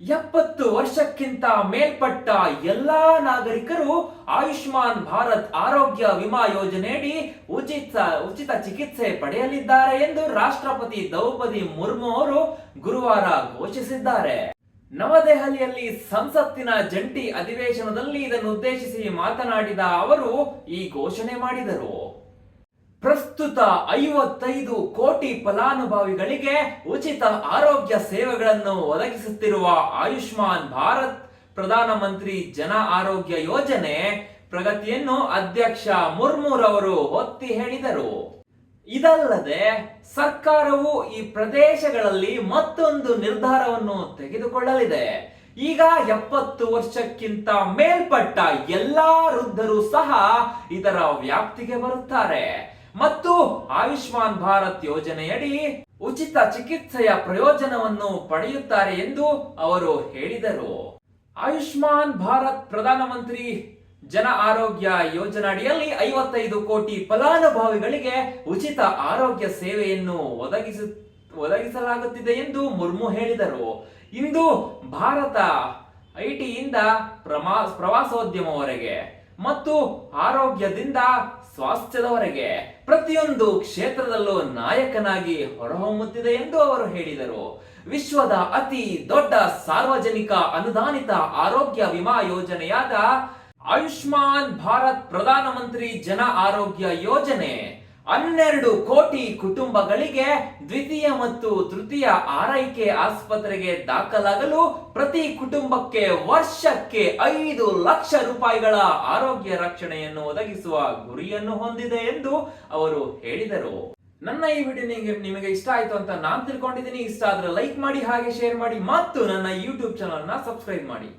ಎಪ್ಪತ್ತು ವರ್ಷಕ್ಕಿಂತ ಮೇಲ್ಪಟ್ಟ ಎಲ್ಲಾ ನಾಗರಿಕರು ಆಯುಷ್ಮಾನ್ ಭಾರತ್ ಆರೋಗ್ಯ ವಿಮಾ ಯೋಜನೆಯಡಿ ಉಚಿತ ಉಚಿತ ಚಿಕಿತ್ಸೆ ಪಡೆಯಲಿದ್ದಾರೆ ಎಂದು ರಾಷ್ಟ್ರಪತಿ ದ್ರೌಪದಿ ಮುರ್ಮು ಅವರು ಗುರುವಾರ ಘೋಷಿಸಿದ್ದಾರೆ. ನವದೆಹಲಿಯಲ್ಲಿ ಸಂಸತ್ತಿನ ಜಂಟಿ ಅಧಿವೇಶನದಲ್ಲಿ ಇದನ್ನು ಉದ್ದೇಶಿಸಿ ಮಾತನಾಡಿದ ಅವರು ಈ ಘೋಷಣೆ ಮಾಡಿದರು. ಪ್ರಸ್ತುತ ಐವತ್ತೈದು ಕೋಟಿ ಫಲಾನುಭವಿಗಳಿಗೆ ಉಚಿತ ಆರೋಗ್ಯ ಸೇವೆಗಳನ್ನು ಒದಗಿಸುತ್ತಿರುವ ಆಯುಷ್ಮಾನ್ ಭಾರತ್ ಪ್ರಧಾನಮಂತ್ರಿ ಜನ ಆರೋಗ್ಯ ಯೋಜನೆ ಪ್ರಗತಿಯನ್ನು ಅಧ್ಯಕ್ಷ ಮುರ್ಮುರವರು ಒತ್ತಿ ಹೇಳಿದರು. ಇದಲ್ಲದೆ ಸರ್ಕಾರವು ಈ ಪ್ರದೇಶಗಳಲ್ಲಿ ಮತ್ತೊಂದು ನಿರ್ಧಾರವನ್ನು ತೆಗೆದುಕೊಳ್ಳಲಿದೆ. ಈಗ ಎಪ್ಪತ್ತು ವರ್ಷಕ್ಕಿಂತ ಮೇಲ್ಪಟ್ಟ ಎಲ್ಲಾ ವೃದ್ಧರು ಸಹ ಇದರ ವ್ಯಾಪ್ತಿಗೆ ಬರುತ್ತಾರೆ. ಮತ್ತು ಆಯುಷ್ಮಾನ್ ಭಾರತ್ ಯೋಜನೆಯಡಿ ಉಚಿತ ಚಿಕಿತ್ಸೆಯ ಪ್ರಯೋಜನವನ್ನು ಪಡೆಯುತ್ತಾರೆ ಎಂದು ಅವರು ಹೇಳಿದರು. ಆಯುಷ್ಮಾನ್ ಭಾರತ್ ಪ್ರಧಾನಮಂತ್ರಿ ಜನ ಆರೋಗ್ಯ ಯೋಜನೆಯಡಿಯಲ್ಲಿ ಐವತ್ತೈದು ಕೋಟಿ ಫಲಾನುಭವಿಗಳಿಗೆ ಉಚಿತ ಆರೋಗ್ಯ ಸೇವೆಯನ್ನು ಒದಗಿಸ, ಒದಗಿಸಲಾಗುತ್ತಿದೆ ಎಂದು ಮುರ್ಮು ಹೇಳಿದರು. ಇಂದು ಭಾರತ ಐಟಿಯಿಂದ ಪ್ರಮಾ, ಪ್ರವಾಸೋದ್ಯಮವರೆಗೆ ಮತ್ತು ಆರೋಗ್ಯದಿಂದ ಸ್ವಾಸ್ಥ್ಯದವರೆಗೆ ಪ್ರತಿಯೊಂದು ಕ್ಷೇತ್ರದಲ್ಲೂ ನಾಯಕನಾಗಿ ಹೊರಹೊಮ್ಮುತ್ತಿದೆ ಎಂದು ಅವರು ಹೇಳಿದರು. ವಿಶ್ವದ ಅತಿ ದೊಡ್ಡ ಸಾರ್ವಜನಿಕ ಅನುದಾನಿತ ಆರೋಗ್ಯ ವಿಮಾ ಯೋಜನೆಯಾದ ಆಯುಷ್ಮಾನ್ ಭಾರತ್ ಪ್ರಧಾನಮಂತ್ರಿ ಜನ ಆರೋಗ್ಯ ಯೋಜನೆ ಹನ್ನೆರಡು ಕೋಟಿ ಕುಟುಂಬಗಳಿಗೆ ದ್ವಿತೀಯ ಮತ್ತು ತೃತೀಯ ಆರೈಕೆ ಆಸ್ಪತ್ರೆಗೆ ದಾಖಲಾಗಲು ಪ್ರತಿ ಕುಟುಂಬಕ್ಕೆ ವರ್ಷಕ್ಕೆ ಐದು ಲಕ್ಷ ರೂಪಾಯಿಗಳ ಆರೋಗ್ಯ ರಕ್ಷಣೆಯನ್ನು ಒದಗಿಸುವ ಗುರಿಯನ್ನು ಹೊಂದಿದೆ ಎಂದು ಅವರು ಹೇಳಿದರು. ನನ್ನ ಈ ವಿಡಿಯೋ ನಿಮಗೆ ಇಷ್ಟ ಆಯ್ತು ಅಂತ ನಾನು ತಿಳ್ಕೊಂಡಿದ್ದೀನಿ. ಇಷ್ಟ ಆದ್ರೆ ಲೈಕ್ ಮಾಡಿ, ಹಾಗೆ ಶೇರ್ ಮಾಡಿ, ಮತ್ತು ನನ್ನ ಯೂಟ್ಯೂಬ್ ಚಾನಲ್ನ ಸಬ್ಸ್ಕ್ರೈಬ್ ಮಾಡಿ.